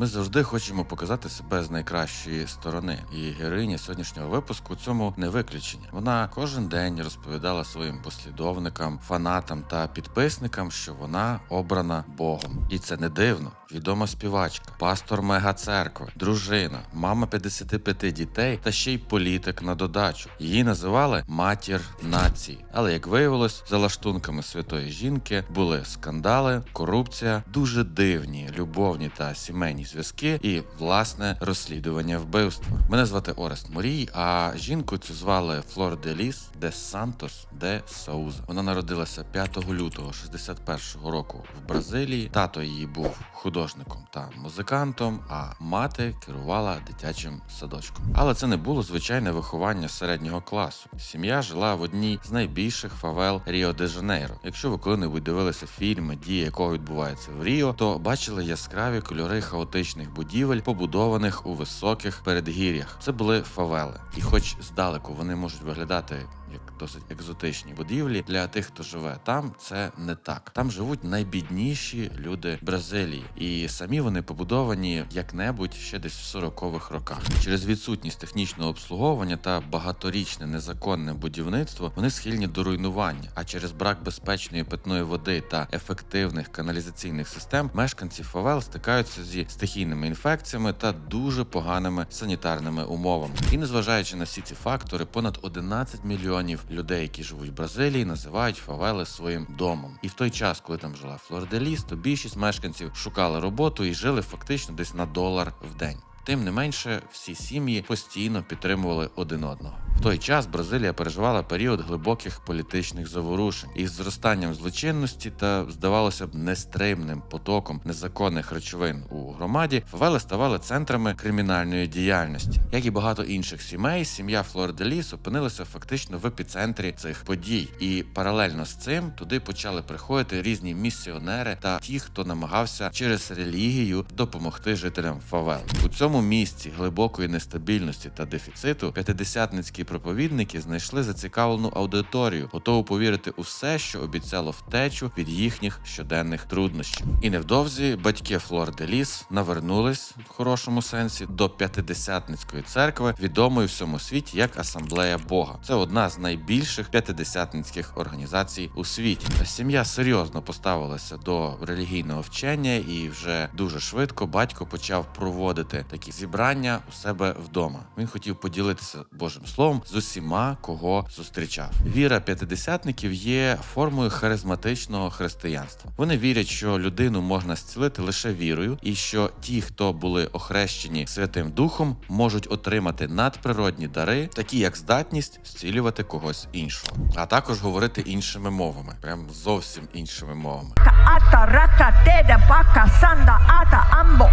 Ми завжди хочемо показати себе з найкращої сторони, і героїня сьогоднішнього випуску цьому не виключення. Вона кожен день розповідала своїм послідовникам, фанатам та підписникам, що вона обрана Богом, і це не дивно. Відома співачка, пастор мегацеркви, дружина, мама 55 дітей та ще й політик на додачу. Її називали матір нації. Але як виявилось, за лаштунками святої жінки були скандали, корупція, дуже дивні любовні та сімейні зв'язки і власне розслідування вбивства. Мене звати Орест Морій, а жінку цю звали Флор де Ліс де Сантос де Сауза. Вона народилася 5 лютого 61-го року в Бразилії. Тато її був художником та музикантом, а мати керувала дитячим садочком. Але це не було звичайне виховання середнього класу. Сім'я жила в одній з найбільших фавел Ріо де Жанейро. Якщо ви коли-небудь дивилися фільми, дії якого відбувається в Ріо, то бачили яскраві кольори хаотичних будівель, побудованих у високих передгір'ях. Це були фавели, і хоч здалеку вони можуть виглядати як досить екзотичні будівлі для тих, хто живе там, це не так. Там живуть найбідніші люди Бразилії, і самі вони побудовані як-небудь ще десь в 40-х роках. Через відсутність технічного обслуговування та багаторічне незаконне будівництво вони схильні до руйнування. А через брак безпечної питної води та ефективних каналізаційних систем мешканці фавел стикаються зі стихійними інфекціями та дуже поганими санітарними умовами. І незважаючи на всі ці фактори, понад 11 мільйонів людей, які живуть в Бразилії, називають фавели своїм домом. І в той час, коли там жила Флорделіс, то більшість мешканців шукали роботу і жили фактично десь на долар в день. Тим не менше, всі сім'ї постійно підтримували один одного. В той час Бразилія переживала період глибоких політичних заворушень із зростанням злочинності та, здавалося б, нестримним потоком незаконних речовин у громаді. Фавели ставали центрами кримінальної діяльності. Як і багато інших сімей, сім'я Флорделіс опинилася фактично в епіцентрі цих подій, і паралельно з цим туди почали приходити різні місіонери та ті, хто намагався через релігію допомогти жителям фавел. У цьому місці глибокої нестабільності та дефіциту п'ятидесятницькі проповідники знайшли зацікавлену аудиторію, готову повірити у все, що обіцяло втечу від їхніх щоденних труднощів. І невдовзі батьки Флор де Ліс навернулись в хорошому сенсі до п'ятидесятницької церкви, відомої в всьому світі як Асамблея Бога. Це одна з найбільших п'ятидесятницьких організацій у світі. Сім'я серйозно поставилася до релігійного вчення, і вже дуже швидко батько почав проводити такі зібрання у себе вдома. Він хотів поділитися Божим словом з усіма, кого зустрічав. Віра п'ятидесятників є формою харизматичного християнства. Вони вірять, що людину можна зцілити лише вірою, і що ті, хто були охрещені Святим Духом, можуть отримати надприродні дари, такі як здатність зцілювати когось іншого, а також говорити іншими мовами, прям зовсім іншими мовами. ata raka teda baka sanda ata ambo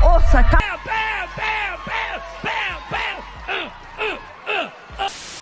Bam! Bam!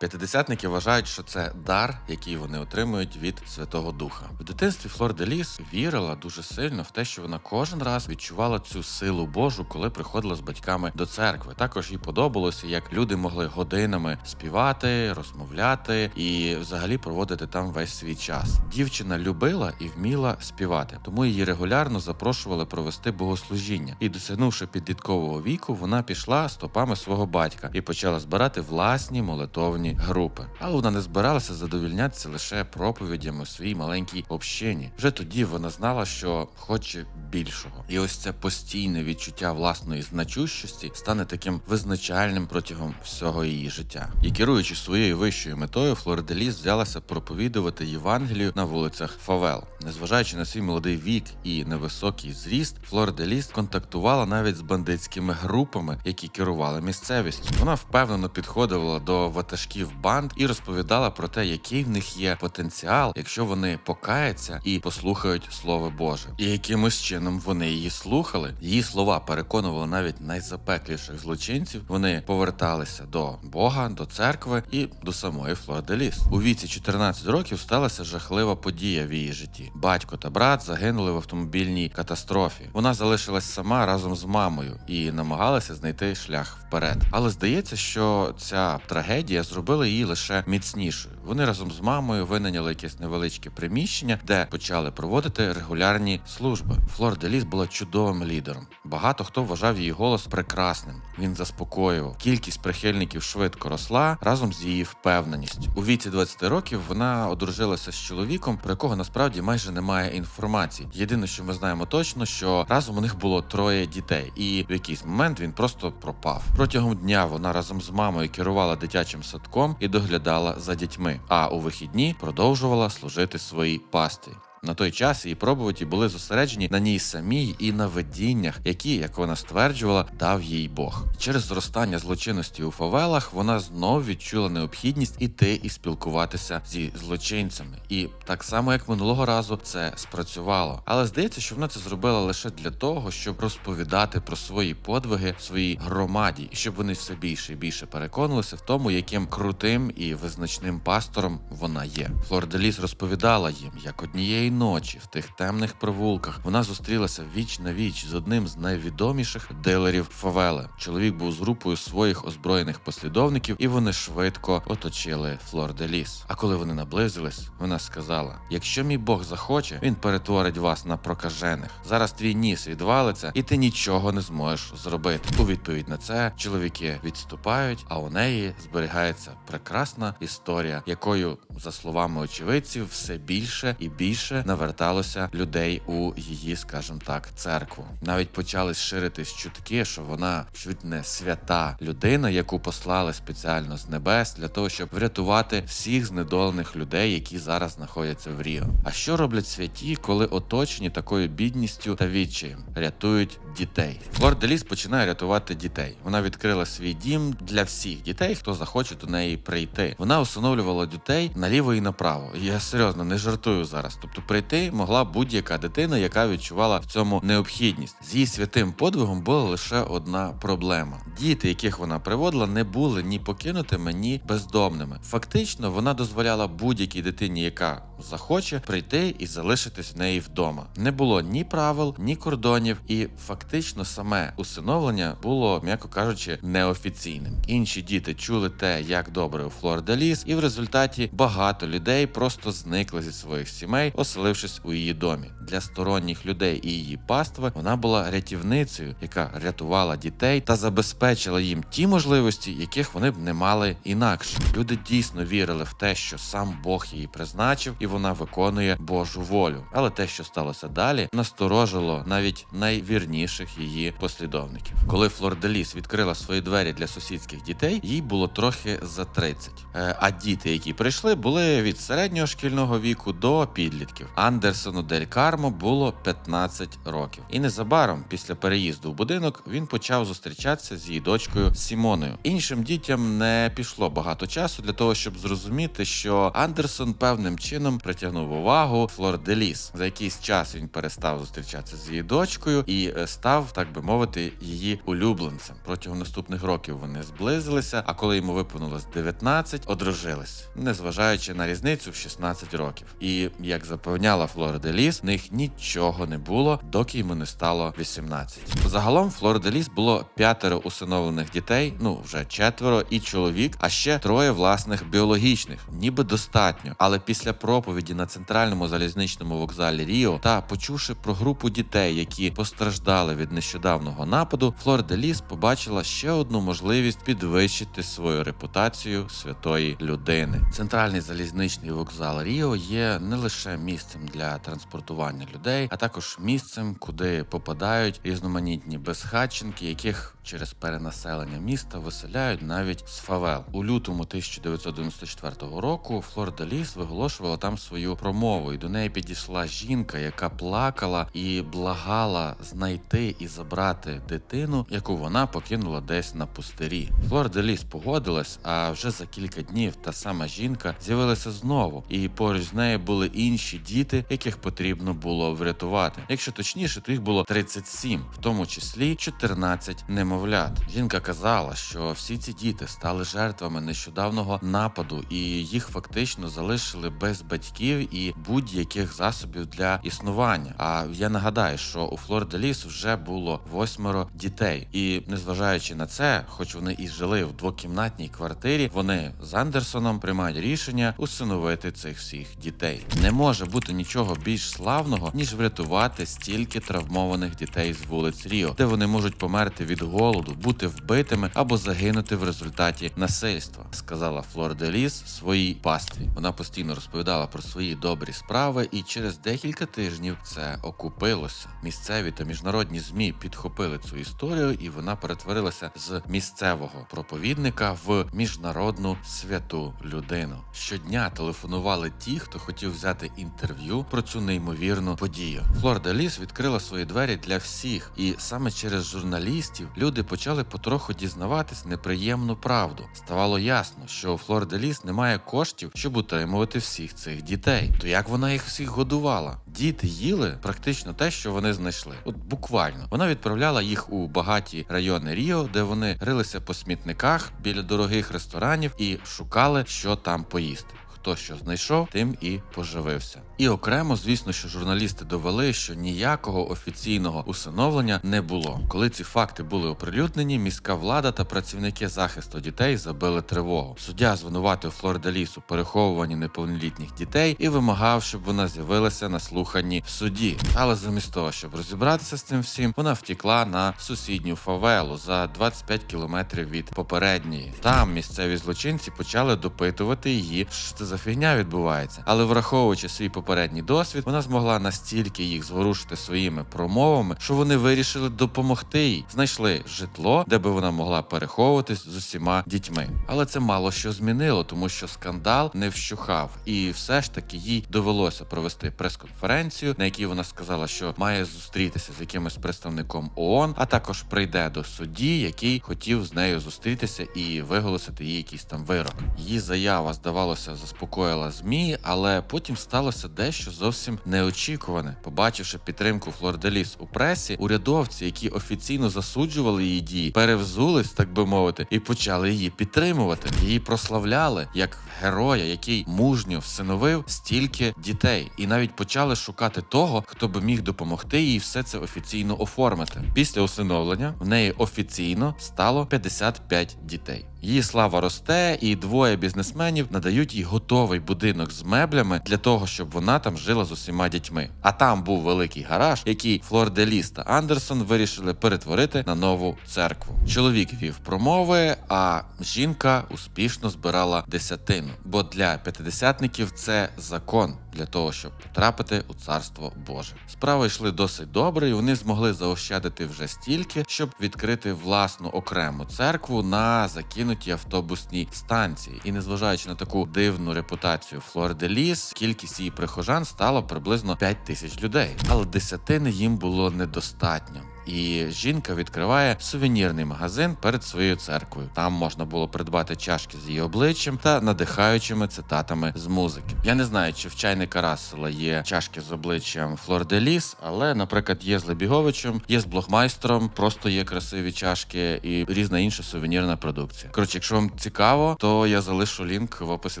П'ятидесятники вважають, що це дар, який вони отримують від Святого Духа. В дитинстві Флор де вірила дуже сильно в те, що вона кожен раз відчувала цю силу Божу, коли приходила з батьками до церкви. Також їй подобалося, як люди могли годинами співати, розмовляти і взагалі проводити там весь свій час. Дівчина любила і вміла співати, тому її регулярно запрошували провести богослужіння. І досягнувши підліткового віку, вона пішла стопами свого батька і почала збирати власні молитовні групи. Але вона не збиралася задовільнятися лише проповідями у своїй маленькій общині. Вже тоді вона знала, що хоче більшого, і ось це постійне відчуття власної значущості стане таким визначальним протягом всього її життя. І керуючи своєю вищою метою, Флорделіс взялася проповідувати Євангелію на вулицях Фавел. Незважаючи на свій молодий вік і невисокий зріст, Флорделіс контактувала навіть з бандитськими групами, які керували місцевістю. Вона впевнено підходила до ватажків банд і розповідала про те, який в них є потенціал, якщо вони покаяться і послухають слово Боже, і якимось чином вони її слухали. Її слова переконували навіть найзапекліших злочинців. Вони поверталися до Бога, до церкви і до самої Флорделіс. У віці 14 років сталася жахлива подія в її житті. Батько та брат загинули в автомобільній катастрофі. Вона залишилась сама разом з мамою і намагалася знайти шлях вперед. Але здається, що ця трагедія зробила її лише міцнішою. Вони разом з мамою винайняли якесь невеличке приміщення, де почали проводити регулярні служби. Флор Деліс була чудовим лідером. Багато хто вважав її голос прекрасним. Він заспокоював. Кількість прихильників швидко росла разом з її впевненістю. У віці 20 років вона одружилася з чоловіком, про якого насправді майже немає інформації. Єдине, що ми знаємо точно, що разом у них було троє дітей, і в якийсь момент він просто пропав. Протягом дня вона разом з мамою керувала дитячим садком і доглядала за дітьми. А у вихідні продовжувала служити своїй пасті. На той час її пробуваті були зосереджені на ній самій і на видіннях, які, як вона стверджувала, дав їй Бог. Через зростання злочинності у фавелах вона знов відчула необхідність іти і спілкуватися зі злочинцями. І так само, як минулого разу, це спрацювало. Але здається, що вона це зробила лише для того, щоб розповідати про свої подвиги своїй громаді, і щоб вони все більше і більше переконувалися в тому, яким крутим і визначним пастором вона є. Флорделіс розповідала їм, як однієї ночі в тих темних провулках вона зустрілася віч на віч з одним з найвідоміших дилерів фавели. Чоловік був з групою своїх озброєних послідовників, і вони швидко оточили Флорделіс. А коли вони наблизились, вона сказала: Якщо мій Бог захоче, він перетворить вас на прокажених. Зараз твій ніс відвалиться, і ти нічого не зможеш зробити. У відповідь на це чоловіки відступають, а у неї зберігається прекрасна історія, якою, за словами очевидців, все більше і більше наверталося людей у її, скажімо так, церкву. Навіть почали ширитись чутки, що вона чуть не свята людина, яку послали спеціально з небес для того, щоб врятувати всіх знедолених людей, які зараз знаходяться в Ріо. А що роблять святі, коли оточені такою бідністю та відчаєм? Рятують дітей. Флор Деліс починає рятувати дітей. Вона відкрила свій дім для всіх дітей, хто захоче до неї прийти. Вона усиновлювала дітей наліво і направо. Я серйозно не жартую зараз. Тобто прийти могла будь-яка дитина, яка відчувала в цьому необхідність. З її святим подвигом була лише одна проблема: діти, яких вона приводила, не були ні покинутими, ні бездомними. Фактично, вона дозволяла будь-якій дитині, яка захоче, прийти і залишитись в неї вдома. Не було ні правил, ні кордонів, і фактично саме усиновлення було, м'яко кажучи, неофіційним. Інші діти чули те, як добре у Флорида ліс, і в результаті багато людей просто зникли зі своїх сімей, оселившись у її домі. Для сторонніх людей і її пастви вона була рятівницею, яка рятувала дітей та забезпечила їм ті можливості, яких вони б не мали інакше. Люди дійсно вірили в те, що сам Бог її призначив, і вона виконує Божу волю. Але те, що сталося далі, насторожило навіть найвірніших її послідовників. Коли Флорделіс відкрила свої двері для сусідських дітей, їй було трохи за 30. Е, А діти, які прийшли, були від середнього шкільного віку до підлітків. Андерсону Дель Кармо було 15 років. І незабаром, після переїзду в будинок, він почав зустрічатися з її дочкою Сімоною. Іншим дітям не пішло багато часу для того, щоб зрозуміти, що Андерсон певним чином притягнув увагу Флорделіс. За якийсь час він перестав зустрічатися з її дочкою і е, став, так би мовити, її улюбленцем. Протягом наступних років вони зблизилися. А коли йому виповнилось 19, одружились, незважаючи на різницю в 16 років. І як запевняла Флорида Ліс, в них нічого не було, доки йому не стало 18. Загалом Флорида Ліс було п'ятеро усиновлених дітей, ну вже четверо, і чоловік, а ще троє власних біологічних, ніби достатньо. Але після проповіді на центральному залізничному вокзалі Ріо та почувши про групу дітей, які постраждали від нещодавного нападу, Флорида Ліс побачила ще одну можливість підвищити свою репутацію святої людини. Центральний залізничний вокзал Ріо є не лише місцем для транспортування людей, а також місцем, куди попадають різноманітні безхатченки, яких через перенаселення міста виселяють навіть з фавел. У лютому 1994 року Флорида Ліс виголошувала там свою промову, і до неї підійшла жінка, яка плакала і благала знайти і забрати дитину, яку вона покинула десь на пустирі. Флорида Ліс погодилась, а вже за кілька днів та сама жінка з'явилася знову, і поруч з нею були інші діти, яких потрібно було врятувати. Якщо точніше, то їх було 37, в тому числі 14 немовлят. Жінка казала, що всі ці діти стали жертвами нещодавного нападу, і їх фактично залишили без батьків і будь-яких засобів для існування. А я нагадаю, що у Флор-де-Ліс вже було восьмеро дітей, і незважаючи на це, хоч вони і жили в двокімнатній квартирі, вони з Андерсоном приймають рішення усиновити цих всіх дітей. Не може бути нічого більш славного ніж врятувати стільки травмованих дітей з вулиць Ріо, де вони можуть померти від голоду, бути вбитими або загинути в результаті насильства, сказала Флор де Ліс своїй пастві. Вона постійно розповідала про свої добрі справи, і через декілька тижнів це окупилося. Місцеві та міжнародні змі підхопили цю історію, і вона перетворилася з місцевого проповідника в міжнародну святу людину. Щодня телефонували ті, хто хотів взяти інтерв'ю про цю неймовірну подію. Флор де Ліс відкрила свої двері для всіх, і саме через журналістів люди почали потроху дізнаватись неприємну правду. Ставало ясно, що у Флор де Ліс немає коштів, щоб утримувати всіх цих дітей. То як вона їх всіх годувала? Діти їли практично те, що вони знайшли. От буквально вона відправляла їх у багаті райони Ріо, де вони рилися по смітниках біля дорогих ресторанів і шукали, що там поїсти. Хто що знайшов, тим і поживився. І окремо, звісно, що журналісти довели, що ніякого офіційного усиновлення не було. Коли ці факти були оприлюднені, міська влада та працівники захисту дітей забили тривогу. Суддя звинуватив Флор-де-Ліс переховуванні неповнолітніх дітей і вимагав, щоб вона з'явилася на слуханні в суді. Але замість того, щоб розібратися з цим всім, вона втікла на сусідню фавелу за 25 кілометрів від попередньої. Там місцеві злочинці почали допитувати її, що це за фігня відбувається. Але враховуючи свій попередній досвід, вона змогла настільки їх зворушити своїми промовами, що вони вирішили допомогти їй. Знайшли житло, де би вона могла переховуватись з усіма дітьми. Але це мало що змінило, тому що скандал не вщухав, і все ж таки їй довелося провести прес-конференцію, на якій вона сказала, що має зустрітися з якимось представником ООН, а також прийде до судді, який хотів з нею зустрітися і виголосити їй якийсь там вирок. Її заява здавалося заспокоїла змі, але потім сталося дещо зовсім неочікуване. Побачивши підтримку Флорделіс у пресі, урядовці, які офіційно засуджували її дії, перевзулись, так би мовити, і почали її підтримувати. Її прославляли як героя, який мужньо всиновив стільки дітей, і навіть почали шукати того, хто би міг допомогти їй все це офіційно оформити. Після усиновлення в неї офіційно стало 55 дітей. Її слава росте, і двоє бізнесменів надають їй готовий будинок з меблями для того, щоб вона там жила з усіма дітьми. А там був великий гараж, який Флорделіс та Андерсон вирішили перетворити на нову церкву. Чоловік вів промови, а жінка успішно збирала десятину. Бо для п'ятидесятників це закон для того, щоб потрапити у царство Боже. Справи йшли досить добре, і вони змогли заощадити вже стільки, щоб відкрити власну окрему церкву на закинутій автобусній станції. І незважаючи на таку дивну репутацію Флор-де-Ліс, кількість її прихожан стала приблизно 5 тисяч людей. Але десятини їм було недостатньо. І жінка відкриває сувенірний магазин перед своєю церквою. Там можна було придбати чашки з її обличчям та надихаючими цитатами з музики. Я не знаю, чи в чайника Рассела є чашки з обличчям Флор-де-Ліс, але, наприклад, є з Лебіговичем, є з блогмайстером, просто є красиві чашки і різна інша сувенірна продукція. Коротше, якщо вам цікаво, то я залишу лінк в описі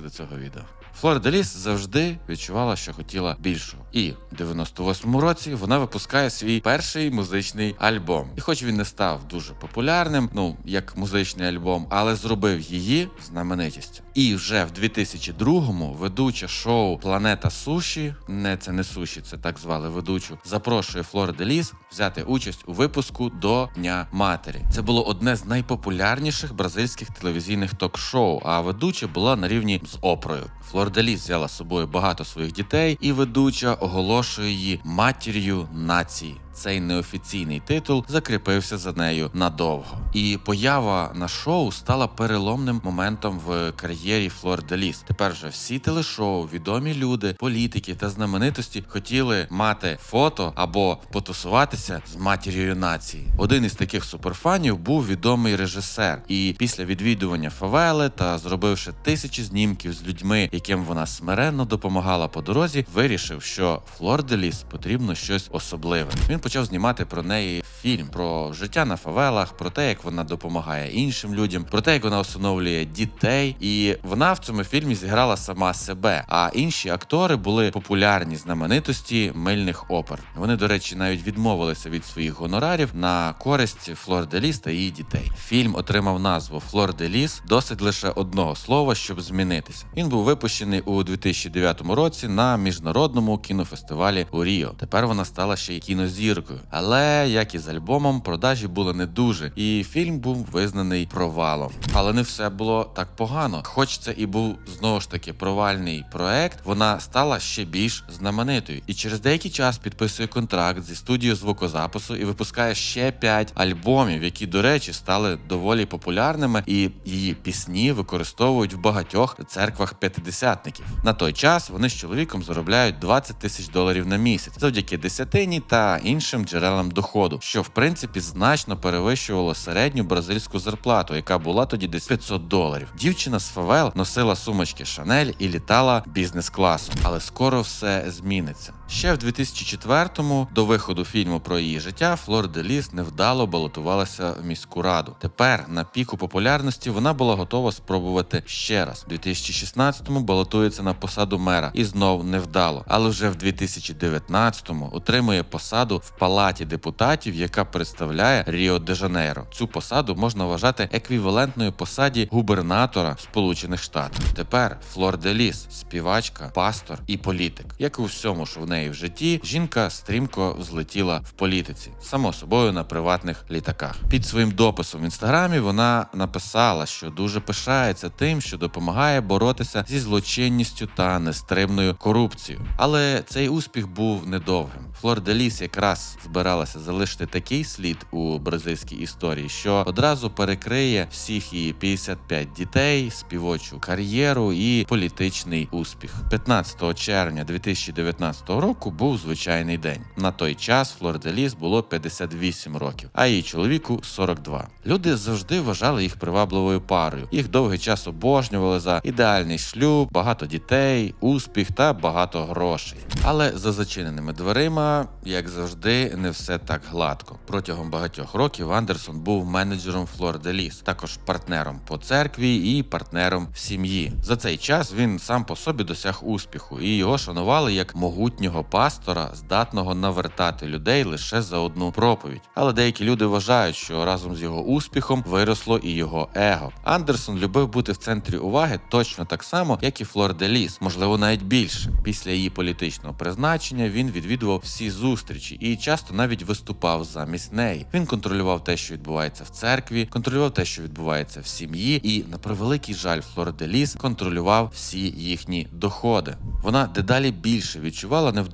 до цього відео. Флор Деліс завжди відчувала, що хотіла більшого. І в 98-му році вона випускає свій перший музичний альбом. І хоч він не став дуже популярним, ну як музичний альбом, але зробив її знаменитістю. І вже в 2002-му ведуча шоу Планета Суші, не це не суші, це так звали ведучу, запрошує Флор Деліс взяти участь у випуску до Дня Матері. Це було одне з найпопулярніших бразильських телевізійних ток-шоу, а ведуча була на рівні з Опрою. Флор Деліс взяла з собою багато своїх дітей, і ведуча оголошує її матір'ю нації. Цей неофіційний титул закріпився за нею надовго. І поява на шоу стала переломним моментом в кар'єрі Флор Деліс. Тепер же всі телешоу, відомі люди, політики та знаменитості хотіли мати фото або потусуватися з матір'ю нації. Один із таких суперфанів був відомий режисер, і після відвідування фавели та зробивши тисячі знімків з людьми, яким вона смиренно допомагала по дорозі, вирішив, що Флор Деліс потрібно щось особливе. Він почав знімати про неї фільм про життя на фавелах, про те, як вона допомагає іншим людям, про те, як вона усиновлює дітей. І вона в цьому фільмі зіграла сама себе. А інші актори були популярні знаменитості мильних опер. Вони, до речі, навіть відмовилися від своїх гонорарів на користь Флор Деліс та її дітей. Фільм отримав назву Флор Деліс досить лише одного слова, щоб змінитися. Він був випущений у 2009 році на міжнародному кінофестивалі у Ріо. Тепер вона стала ще й кінозіркою. Але як і з альбомом, продажі були не дуже, і фільм був визнаний провалом. Але не все було так погано. Хоч це і був знову ж таки провальний проект, вона стала ще більш знаменитою. І через деякий час підписує контракт зі студією звукозапису і випускає ще 5 альбомів, які, до речі, стали доволі популярними, і її пісні використовують в багатьох церквах п'ятидесятників. На той час вони з чоловіком заробляють 20 тисяч доларів на місяць завдяки десятині та іншим джерелам доходу, що в принципі значно перевищувало середню бразильську зарплату, яка була тоді десь 500 доларів. Дівчина з Фавел носила сумочки Шанель і літала бізнес-класом, але скоро все зміниться. Ще в 2004-му, до виходу фільму про її життя, Флор Деліс невдало балотувалася в міську раду. Тепер на піку популярності вона була готова спробувати ще раз. У 2016-му балотується на посаду мера і знов невдало. Але вже в 2019-му отримує посаду в палаті депутатів, яка представляє Ріо де Жанейро. Цю посаду можна вважати еквівалентною посаді губернатора Сполучених Штатів. Тепер Флор Деліс, співачка, пастор і політик. Як і у всьому, що в неї в житті, жінка стрімко взлетіла в політиці, само собою на приватних літаках. Під своїм дописом в інстаграмі вона написала, що дуже пишається тим, що допомагає боротися зі злочинністю та нестримною корупцією. Але цей успіх був недовгим. Флор Деліс якраз збиралася залишити такий слід у бразильській історії, що одразу перекриє всіх її 55 дітей, співочу кар'єру і політичний успіх. 15 червня 2019 року був звичайний день. На той час Флор Деліс було 58 років, а її чоловіку 42. Люди завжди вважали їх привабливою парою. Їх довгий час обожнювали за ідеальний шлюб, багато дітей, успіх та багато грошей. Але за зачиненими дверима, як завжди, не все так гладко. Протягом багатьох років Андерсон був менеджером Флор Деліс, також партнером по церкві і партнером в сім'ї. За цей час він сам по собі досяг успіху, і його шанували як могутнього пастора, здатного навертати людей лише за одну проповідь. Але деякі люди вважають, що разом з його успіхом виросло і його его. Андерсон любив бути в центрі уваги точно так само, як і Флор Деліс, можливо, навіть більше. Після її політичного призначення він відвідував всі зустрічі і часто навіть виступав замість неї. Він контролював те, що відбувається в церкві, контролював те, що відбувається в сім'ї, і на превеликий жаль, Флор Деліс контролював всі їхні доходи. Вона дедалі більше відчувала невдоволення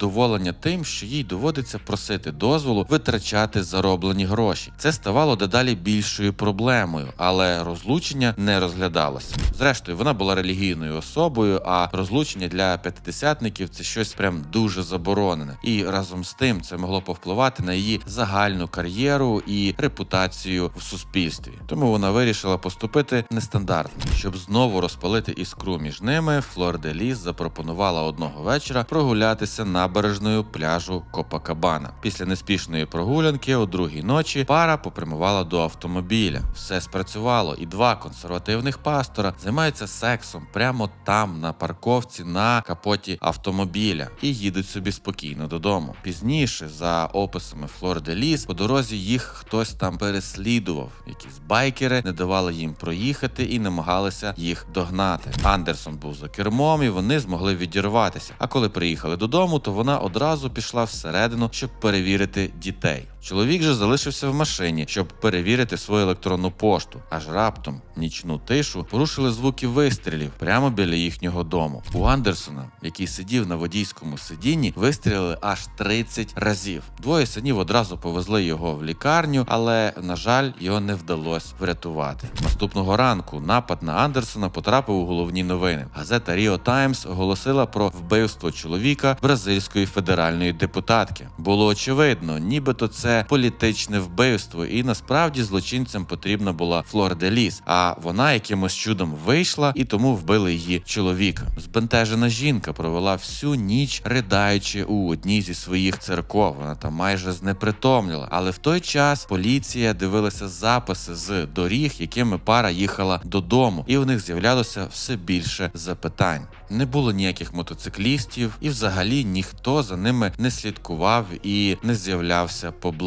тим, що їй доводиться просити дозволу витрачати зароблені гроші. Це ставало дедалі більшою проблемою, але розлучення не розглядалося. Зрештою, вона була релігійною особою, а розлучення для п'ятидесятників це щось прям дуже заборонене. І разом з тим це могло повпливати на її загальну кар'єру і репутацію в суспільстві. Тому вона вирішила поступити нестандартно, щоб знову розпалити іскру між ними. Флор де Ліс запропонувала одного вечора прогулятися набережною пляжу Копакабана. Після неспішної прогулянки о другій ночі пара попрямувала до автомобіля. Все спрацювало, і два консервативних пастора займаються сексом прямо там, на парковці на капоті автомобіля, і їдуть собі спокійно додому. Пізніше, за описами Флорде Ліс, по дорозі їх хтось там переслідував. Якісь байкери не давали їм проїхати і намагалися їх догнати. Андерсон був за кермом, і вони змогли відірватися. А коли приїхали додому, то вона одразу пішла всередину, щоб перевірити дітей. Чоловік же залишився в машині, щоб перевірити свою електронну пошту. Аж раптом нічну тишу порушили звуки вистрілів прямо біля їхнього дому. У Андерсона, який сидів на водійському сидінні, вистрілили аж 30 разів. Двоє синів одразу повезли його в лікарню, але на жаль, його не вдалося врятувати. Наступного ранку напад на Андерсона потрапив у головні новини. Газета Ріо Таймс оголосила про вбивство чоловіка бразильської федеральної депутатки. Було очевидно, нібито це політичне вбивство, і насправді злочинцям потрібна була Флор де Ліс. А вона якимось чудом вийшла і тому вбили її чоловіка. Збентежена жінка провела всю ніч, ридаючи у одній зі своїх церков. Вона там майже знепритомніла. Але в той час поліція дивилася записи з доріг, якими пара їхала додому, і в них з'являлося все більше запитань. Не було ніяких мотоциклістів, і взагалі ніхто за ними не слідкував і не з'являвся поблизу.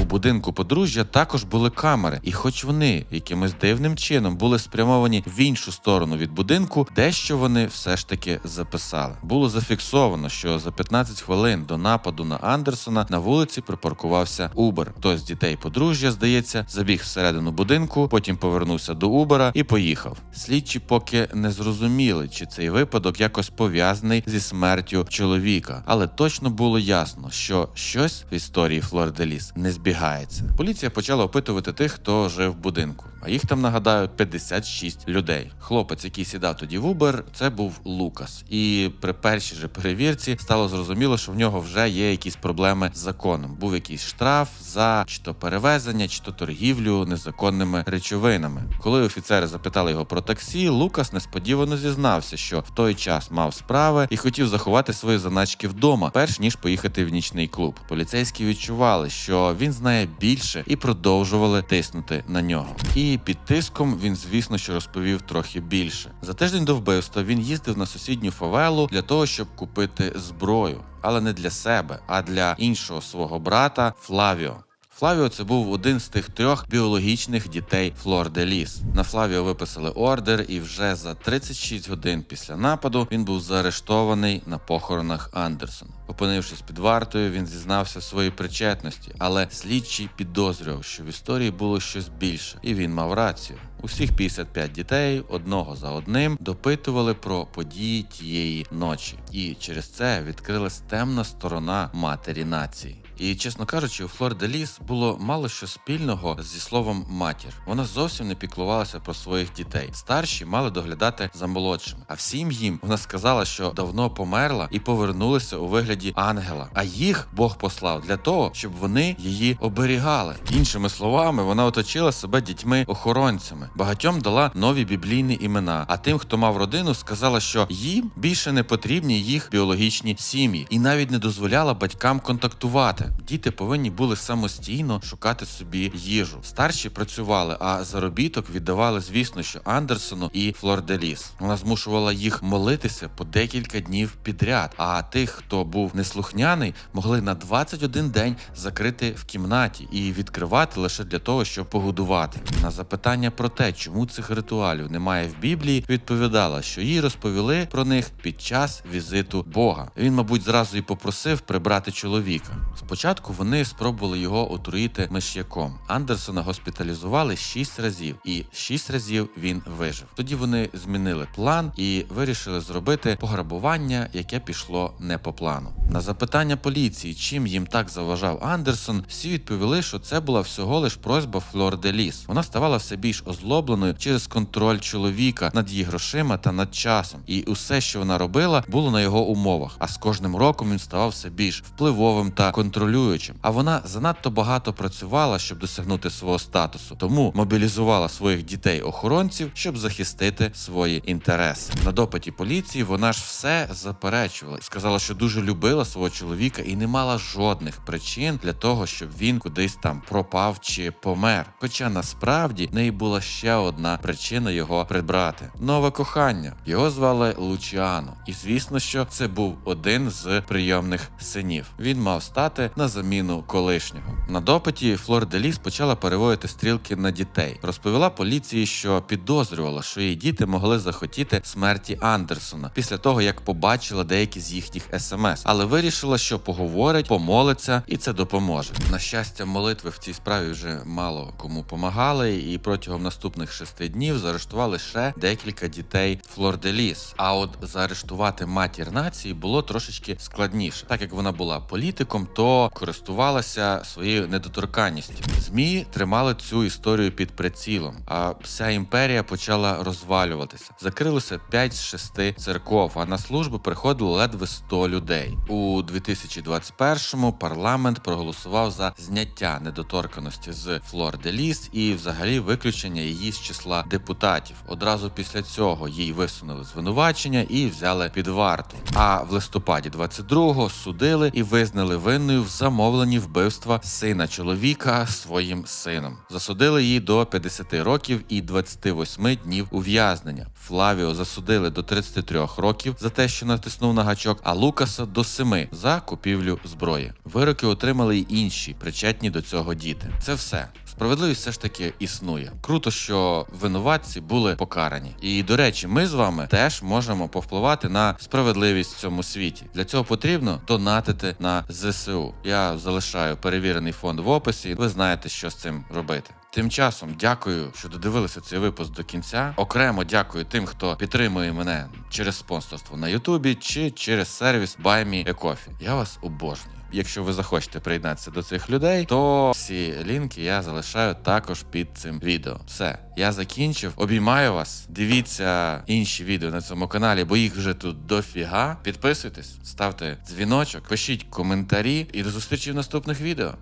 У будинку подружжя також були камери, і хоч вони якимось дивним чином були спрямовані в іншу сторону від будинку, дещо вони все ж таки записали. Було зафіксовано, що за 15 хвилин до нападу на Андерсона на вулиці припаркувався Убер. Хтось з дітей подружжя, здається, забіг всередину будинку, потім повернувся до Убера і поїхав. Слідчі поки не зрозуміли, чи цей випадок якось пов'язаний зі смертю чоловіка, але точно було ясно, що щось в історії Флорделіс не збігається. Поліція почала опитувати тих, хто жив в будинку. А їх там нагадаю 56 людей. Хлопець, який сідав тоді в Uber, це був Лукас. І при першій же перевірці стало зрозуміло, що в нього вже є якісь проблеми з законом. Був якийсь штраф за чи то перевезення, чи то торгівлю незаконними речовинами. Коли офіцери запитали його про таксі, Лукас несподівано зізнався, що в той час мав справи і хотів заховати свої заначки вдома, перш ніж поїхати в нічний клуб. Поліцейські відчували, що він знає більше, і продовжували тиснути на нього. І під тиском він, звісно, що розповів трохи більше. За тиждень до вбивства він їздив на сусідню фавелу для того, щоб купити зброю, але не для себе, а для іншого свого брата Флавіо. Флавіо це був один з тих трьох біологічних дітей Флор де Ліс. На Флавіо виписали ордер, і вже за 36 годин після нападу він був заарештований на похоронах Андерсона. Опинившись під вартою, він зізнався в своїй причетності, але слідчий підозрював, що в історії було щось більше, і він мав рацію. Усіх 55 дітей одного за одним допитували про події тієї ночі, і через це відкрилась темна сторона матері нації. І чесно кажучи, у Флор де Ліс було мало що спільного зі словом матір. Вона зовсім не піклувалася про своїх дітей. Старші мали доглядати за молодшими. А всім їм вона сказала, що давно померла і повернулася у вигляді ангела. А їх Бог послав для того, щоб вони її оберігали. Іншими словами, вона оточила себе дітьми-охоронцями. Багатьом дала нові біблійні імена. А тим, хто мав родину, сказала, що їм більше не потрібні їх біологічні сім'ї, і навіть не дозволяла батькам контактувати. Діти повинні були самостійно шукати собі їжу. Старші працювали, а заробіток віддавали, звісно, що Андерсону і Флорделіс. Вона змушувала їх молитися по декілька днів підряд. А тих, хто був неслухняний, могли на 21 день закрити в кімнаті і відкривати лише для того, щоб погодувати. На запитання про те, чому цих ритуалів немає в Біблії, відповідала, що їй розповіли про них під час візиту Бога. Він, мабуть, зразу і попросив прибрати чоловіка. Спочатку вони спробували його отруїти миш'яком. Андерсона госпіталізували шість разів, і шість разів він вижив. Тоді вони змінили план і вирішили зробити пограбування, яке пішло не по плану. На запитання поліції, чим їм так заважав Андерсон, всі відповіли, що це була всього лиш просьба Флор де Ліс. Вона ставала все більш озлобленою через контроль чоловіка над її грошима та над часом. І усе, що вона робила, було на його умовах. А з кожним роком він ставав все більш впливовим та контролюючим. А вона занадто багато працювала, щоб досягнути свого статусу, тому мобілізувала своїх дітей-охоронців, щоб захистити свої інтереси. На допиті поліції вона ж все заперечувала, сказала, що дуже любила свого чоловіка і не мала жодних причин для того, щоб він кудись там пропав чи помер. Хоча насправді в неї була ще одна причина його прибрати: нове кохання. Його звали Лучіано, і звісно, що це був один з прийомних синів. Він мав стати на заміну колишнього. На допиті Флор Деліс почала переводити стрілки на дітей. Розповіла поліції, що підозрювала, що її діти могли захотіти смерті Андерсона після того, як побачила деякі з їхніх смс, але вирішила, що поговорить, помолиться, і це допоможе. На щастя, молитви в цій справі вже мало кому помагали, і протягом наступних шести днів заарештували ще декілька дітей Флор Деліс. А от заарештувати матір нації було трошечки складніше, так як вона була політиком, то користувалася своєю недоторканністю. Змі тримали цю історію під прицілом, а вся імперія почала розвалюватися. Закрилося 5 з 6 церков, а на службу приходило ледве 100 людей. У 2021-му парламент проголосував за зняття недоторканості з Флор де Ліс і взагалі виключення її з числа депутатів. Одразу після цього їй висунули звинувачення і взяли під варту. А в листопаді 22-го судили і визнали винною в замовленні вбивства сина чоловіка своїм сином. Засудили її до 50 років і 28 днів ув'язнення. Флавіо засудили до 33 років за те, що натиснув на гачок, а Лукаса до 7 за купівлю зброї. Вироки отримали й інші причетні до цього діти. Це все. Справедливість все ж таки існує. Круто, що винуватці були покарані. І до речі, ми з вами теж можемо повпливати на справедливість в цьому світі. Для цього потрібно донатити на ЗСУ. Я залишаю перевірений фонд в описі. Ви знаєте, що з цим робити. Тим часом дякую, що додивилися цей випуск до кінця. Окремо дякую тим, хто підтримує мене через спонсорство на Ютубі чи через сервіс Buy Me a Coffee. Я вас обожнюю. Якщо ви захочете приєднатися до цих людей, то всі лінки я залишаю також під цим відео. Все, я закінчив. Обіймаю вас. Дивіться інші відео на цьому каналі, бо їх вже тут дофіга. Підписуйтесь, ставте дзвіночок, пишіть коментарі і до зустрічі в наступних відео.